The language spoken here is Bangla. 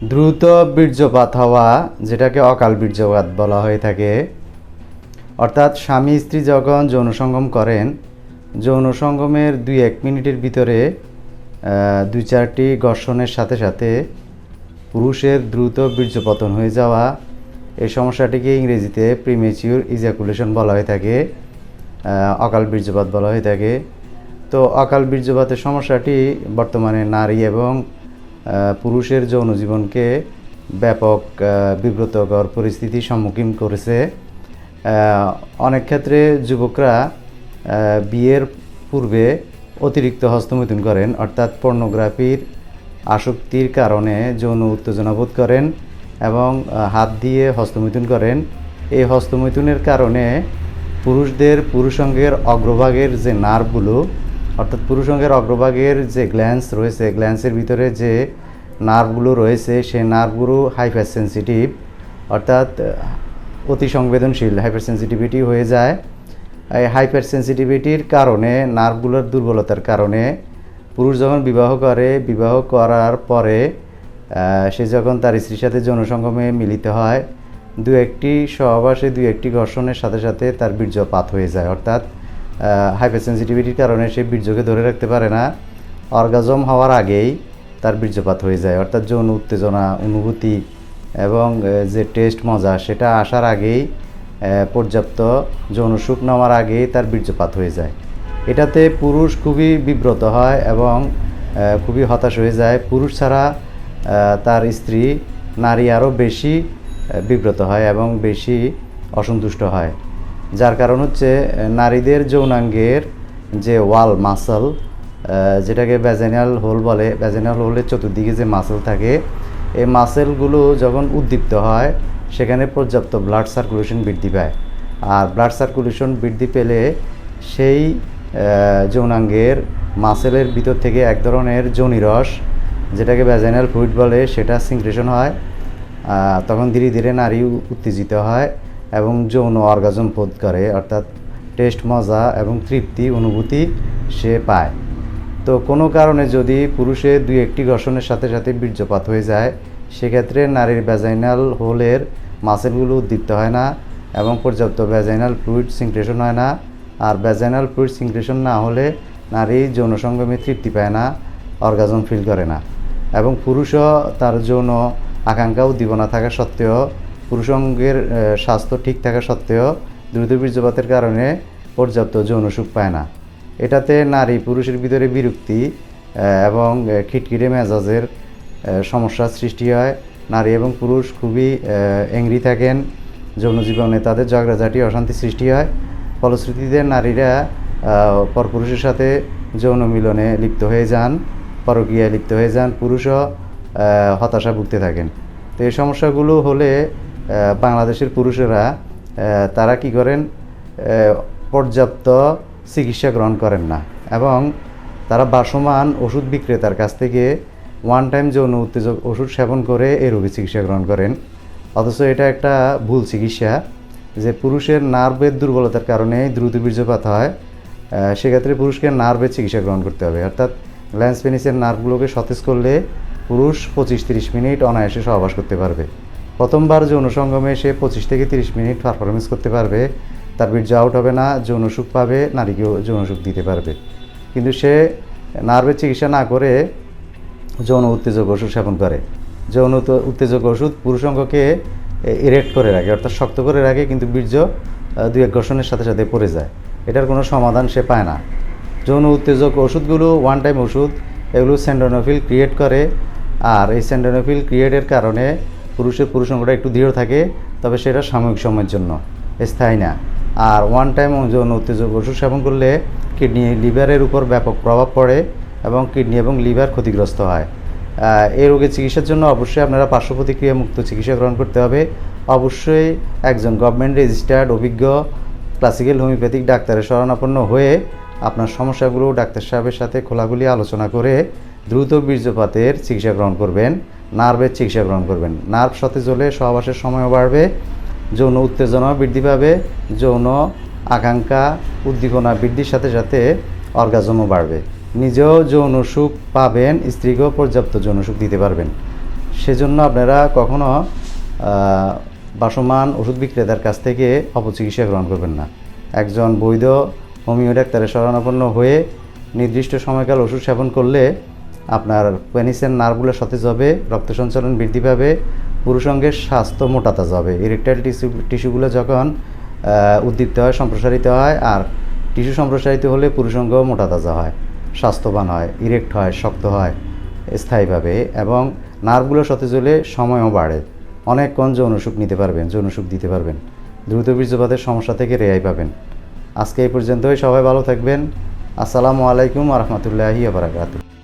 দ্রুত বীর্যপাত হওয়া, যেটাকে অকাল বীর্যপাত বলা হয়ে থাকে। অর্থাৎ স্বামী স্ত্রী যখন যৌন সঙ্গম করেন, যৌন সঙ্গমের দুই এক মিনিটের ভিতরে দুই চারটি ঘর্ষণের সাথে সাথে পুরুষের দ্রুত বীর্যপতন হয়ে যাওয়া, এই সমস্যাটিকে ইংরেজিতে প্রিমেচিউর ইজাকুলেশন বলা হয়ে থাকে অকাল বীর্যপাত বলা হয়ে থাকে। তো অকাল বীর্যপাতের সমস্যাটি বর্তমানে নারী এবং পুরুষের যৌন জীবনকে ব্যাপক বিব্রতকর পরিস্থিতির সম্মুখীন করেছে। অনেক ক্ষেত্রে যুবকরা বিয়ের পূর্বে অতিরিক্ত হস্তমৈথুন করেন, অর্থাৎ পর্নোগ্রাফির আসক্তির কারণে যৌন উত্তেজনা বোধ করেন এবং হাত দিয়ে হস্তমৈথুন করেন। এই হস্তমৈথুনের কারণে পুরুষদের পুরুষাঙ্গের অগ্রভাগের যে নার্ভগুলো অর্থাৎ পুরুষাঙ্গের অগ্রভাগের যে গ্ল্যান্স রয়েছে গ্ল্যান্সের ভিতরে যে নার্ভগুলো রয়েছে, সেই নার্ভগুলো হাইপার সেন্সিটিভ অর্থাৎ অতি সংবেদনশীল হাইপার সেন্সিটিভিটি হয়ে যায়। এই হাইপার সেন্সিটিভিটির কারণে নার্ভগুলোর দুর্বলতার কারণে পুরুষ যখন বিবাহ করে, বিবাহ করার পরে সে যখন তার স্ত্রীর সাথে যৌনসঙ্গমে মিলিত হয়, দু একটি সহবাসে, দু একটি ঘর্ষণের সাথে সাথে তার বীর্যপাত হয়ে যায়। অর্থাৎ হাইপার সেন্সিটিভিটির কারণে সে বীর্যকে ধরে রাখতে পারে না। অর্গাজম হওয়ার আগেই তার বীর্যপাত হয়ে যায়, অর্থাৎ যৌন উত্তেজনা, অনুভূতি এবং যে টেস্ট মজা, সেটা আসার আগেই পর্যাপ্ত যৌন সুখ নেওয়ার আগেই তার বীর্যপাত হয়ে যায়। এটাতে পুরুষ খুবই বিব্রত হয় এবং খুবই হতাশ হয়ে যায়। পুরুষ ছাড়া তার স্ত্রী, নারী আরও বেশি বিব্রত হয় এবং বেশি অসন্তুষ্ট হয়। যার কারণ হচ্ছে নারীদের যৌনাঙ্গের যে ওয়াল মাসল যেটাকে ভ্যাজেনাল হোল বলে ভ্যাজেনাল হোলের চতুর্দিকে যে মাসেল থাকে এই মাসেলগুলো যখন উদ্দীপ্ত হয়, সেখানে পর্যাপ্ত ব্লাড সার্কুলেশন বৃদ্ধি পায়। আর ব্লাড সার্কুলেশন বৃদ্ধি পেলে সেই যৌনাঙ্গের মাসেলের ভিতর থেকে এক ধরনের যৌনিরস যেটাকে ভ্যাজাইনাল ফ্লুইড বলে, সেটা সিংক্রেশন হয় তখন ধীরে ধীরে নারী উত্তেজিত হয়। এবং যৌন অর্গাজম বোধ করে, অর্থাৎ টেস্ট, মজা এবং তৃপ্তি অনুভূতি সে পায়। তো কোনো কারণে যদি পুরুষের দুই একটি ঘর্ষণের সাথে সাথে বীর্যপাত হয়ে যায়, সেক্ষেত্রে নারীর ভ্যাজাইনাল হোলের মাসেলগুলো উদ্দীপ্ত হয় না এবং পর্যাপ্ত ভ্যাজাইনাল ফ্লুইড সিংক্রেশন হয় না। আর ভ্যাজাইনাল ফ্লুইড সিংক্রেশন না হলে নারী যৌন সঙ্গমে তৃপ্তি পায় না, অর্গাজম ফিল করে না। এবং পুরুষও তার যৌন আকাঙ্ক্ষা উদ্দীপনা থাকা সত্ত্বেও পুরুষাঙ্গের আহ, স্বাস্থ্য ঠিক থাকা সত্ত্বেও দ্রুত বীর্যপাতের কারণে পর্যাপ্ত যৌন সুখ পায় না। এটাতে নারী পুরুষের ভিতরে বিরক্তি এবং খিটখিটে মেজাজের সমস্যার সৃষ্টি হয়। নারী এবং পুরুষ খুবই অ্যাংরি থাকেন। যৌন জীবনে তাদের ঝগড়াঝাটি অশান্তি সৃষ্টি হয়। ফলশ্রুতিতে নারীরা পরপুরুষের সাথে যৌন মিলনে লিপ্ত হয়ে যান পরকীয়ায় লিপ্ত হয়ে যান। পুরুষও হতাশা ভুগতে থাকেন। তো এই সমস্যাগুলো হলে বাংলাদেশের পুরুষেরা তারা কি করেন? পর্যাপ্ত চিকিৎসা গ্রহণ করেন না। এবং তারা বাসমান ওষুধ বিক্রেতার কাছ থেকে ওয়ান টাইম যৌন উত্তেজক ওষুধ সেবন করে এই রোগী চিকিৎসা গ্রহণ করেন। অথচ এটা একটা ভুল চিকিৎসা যে পুরুষের নার্ভের দুর্বলতার কারণে দ্রুত বীর্যপাত হয় সেক্ষেত্রে পুরুষকে নার্ভের চিকিৎসা গ্রহণ করতে হবে। অর্থাৎ গ্ল্যান্স পেনিসের নার্ভগুলোকে সতেজ করলে পুরুষ পঁচিশ তিরিশ মিনিট অনায়াসে সহবাস করতে পারবে। প্রথমবার যৌন সঙ্গমে সে পঁচিশ থেকে তিরিশ মিনিট পারফরমেন্স করতে পারবে। তার বীর্য আউট হবে না, যৌন সুখ পাবে, নারীকেও যৌন সুখ দিতে পারবে। কিন্তু সে নার্ভের চিকিৎসা না করে যৌন উত্তেজক ওষুধ সেবন করে। যৌন উত- উত্তেজক ওষুধ পুরুষাঙ্গকে ইরেক্ট করে রাখে, অর্থাৎ শক্ত করে রাখে, কিন্তু বীর্য দুই এক ঘর্ষণের সাথে সাথে পড়ে যায়। এটার কোনো সমাধান সে পায় না। যৌন উত্তেজক ওষুধগুলো ওয়ান টাইম ওষুধ, এগুলো স্যান্ডোনোফিল ক্রিয়েট করে। আর এই স্যান্ডোনোফিল ক্রিয়েটের কারণে পুরুষের পুরুষাঙ্গটা একটু দৃঢ় থাকে, তবে সেটা সাময়িক সময়ের জন্য। স্থায়ী না। আর ওয়ান টাইম যৌন উত্তেজক ওষুধ সেবন করলে কিডনি লিভারের উপর ব্যাপক প্রভাব পড়ে এবং কিডনি এবং লিভার ক্ষতিগ্রস্ত হয়। এই রোগের চিকিৎসার জন্য অবশ্যই আপনারা পার্শ্ব প্রতিক্রিয়া মুক্ত চিকিৎসা গ্রহণ করতে হবে। অবশ্যই একজন গভর্নমেন্ট রেজিস্টার্ড অভিজ্ঞ ক্লাসিক্যাল হোমিওপ্যাথিক ডাক্তারের শরণাপন্ন হয়ে আপনার সমস্যাগুলো ডাক্তার সাহেবের সাথে খোলাগুলি আলোচনা করে দ্রুত বীর্যপাতের চিকিৎসা গ্রহণ করবেন। নার্ভের চিকিৎসা গ্রহণ করবেন। নার্ভ সতেজ হলে সহবাসের সময়ও বাড়বে, যৌন উত্তেজনাও বৃদ্ধি পাবে, যৌন আকাঙ্ক্ষা উদ্দীপনা বৃদ্ধির সাথে সাথে অর্গাজমও বাড়বে। নিজেও যৌন সুখ পাবেন, স্ত্রীকেও পর্যাপ্ত যৌন সুখ দিতে পারবেন। সেজন্য আপনারা কখনো বাসমান ওষুধ বিক্রেতার কাছ থেকে অপচিকিৎসা গ্রহণ করবেন না। একজন বৈধ হোমিও ডাক্তারের শরণাপন্ন হয়ে নির্দিষ্ট সময়কাল ওষুধ সেবন করলে আপনার পেনিসের নার্ভগুলো সতেজ হবে রক্ত সঞ্চালন বৃদ্ধি পাবে পুরুষঙ্গের স্বাস্থ্য মোটাতাজ হবে ইরেকটাইল টিস্যু টিস্যুগুলো যখন উদ্দীপ্ত হয়, সম্প্রসারিত হয়, আর টিস্যু সম্প্রসারিত হলে পুরুষঙ্গ মোটা তাজা হয়, স্বাস্থ্যবান হয় ইরেক্ট হয়, শক্ত হয়, স্থায়ীভাবে, এবং নার্ভগুলো সতেজ হলে সময়ও বাড়ে। অনেকক্ষণ যৌনসুখ নিতে পারবেন যৌনসুখ দিতে পারবেন। দ্রুত বীর্যপাতের সমস্যা থেকে রেহাই পাবেন। আজকে এই পর্যন্তই, সবাই ভালো থাকবেন। আসসালামু আলাইকুম রহমতুল্লাহি আবরাকাতু